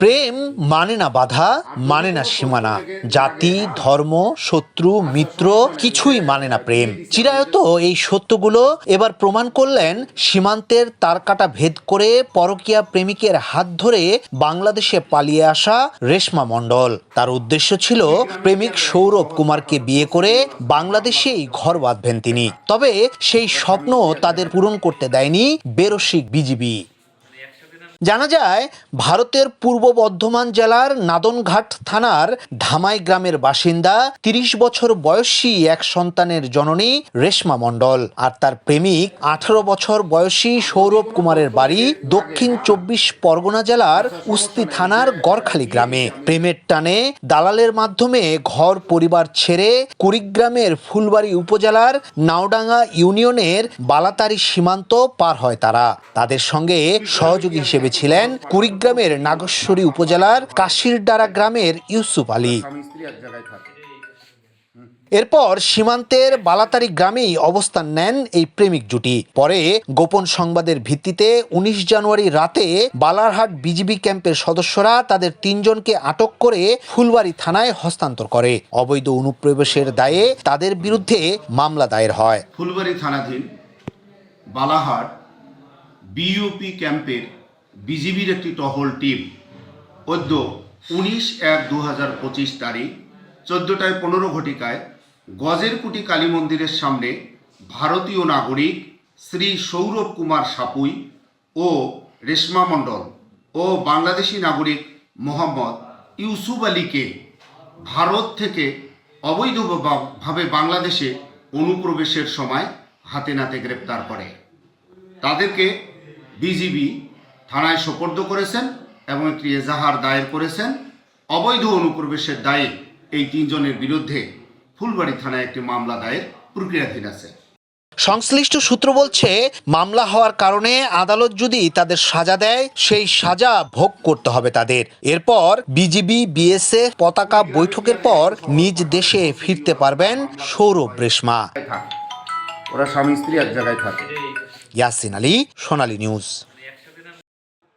প্রেম মানে না বাধা মানে না সীমানা। জাতি, ধর্ম, শত্রু, মিত্র কিছুই মানে না প্রেম। চিরায়ত এই সত্যগুলো এবার প্রমাণ করলেন সীমান্তের তারকাটা ভেদ করে পরকীয়া প্রেমিকের হাত ধরে বাংলাদেশে পালিয়ে আসা রেশমা মণ্ডল। তার উদ্দেশ্য ছিল প্রেমিক সৌরভ কুমারকে বিয়ে করে বাংলাদেশেই ঘর বাঁধবেন তিনি। তবে সেই স্বপ্ন তাদের পূরণ করতে দেয়নি বেরসিক বিজিবি। জানা যায়, ভারতের পূর্ব বর্ধমান জেলার নাদনঘাট থানার ধামাই গ্রামের বাসিন্দা, তিরিশ বছর বয়সী এক সন্তানের জননী রেশমা মণ্ডল আর তার প্রেমিক আঠারো বছর বয়সী সৌরভ কুমারের বাড়ি দক্ষিণ চব্বিশ পরগনা জেলার উস্তি থানার গড়খালি গ্রামে। প্রেমের টানে দালালের মাধ্যমে ঘর পরিবার ছেড়ে কুড়িগ্রামের ফুলবাড়ি উপজেলার নাওডাঙ্গা ইউনিয়নের বালাতারি সীমান্ত পার হয় তারা। তাদের সঙ্গে সহযোগী হিসেবে ছিলেন কুড়িগ্রামের নাগেশ্বরী উপজেলার কাশিরডারা গ্রামের ইউসুফ আলী। এরপর সীমান্তের বালাতারি গ্রামেই অবস্থান নেন এই প্রেমিক জুটি। পরে গোপন সংবাদের ভিত্তিতে উনিশ জানুয়ারি রাতে বালারহাট বিজিবি ক্যাম্পের সদস্যরা তাদের তিনজনকে আটক করে ফুলবাড়ি থানায় হস্তান্তর করে। অবৈধ অনুপ্রবেশের দায়ে তাদের বিরুদ্ধে মামলা দায়ের হয়। ফুলবাড়ি থানাধীন বালাহাট বিইউপি ক্যাম্পের বিজিবির একটি টহল টিম। অদ্য উনিশ এক দু হাজার পঁচিশ তারিখ চোদ্দোটায় পনেরো ঘটিকায় গজের কুটি কালী মন্দিরের সামনে ভারতীয় নাগরিক শ্রী সৌরভ কুমার সাপুই ও রেশমা মণ্ডল ও বাংলাদেশি নাগরিক মোহাম্মদ ইউসুফ আলীকে ভারত থেকে অবৈধভাবে বাংলাদেশে অনুপ্রবেশের সময় হাতে নাতে গ্রেপ্তার করে। তাদেরকে বিজিবি থানায় সোপর্দ করেছেন এবং একটি এজাহার দায়ের করেছেন। অবৈধ অনুপ্রবেশের দায়ে এই তিনজনের বিরুদ্ধে ফুলবাড়ি থানায় একটি মামলা দায়ের প্রক্রিয়াধীন আছে। সংশ্লিষ্ট সূত্র বলছে মামলা হওয়ার কারণে আদালত যদি তাদের সাজা দেয় সেই সাজা ভোগ করতে হবে তাদের। এরপর বিজিবি বিএসএফ পতাকা বৈঠকের পর নিজ দেশে ফিরতে পারবেন সৌরভ রেশমা। ওরা স্বামী স্ত্রী এক জায়গায় থাকে। ইয়াসিন আলী সোনালী নিউজ।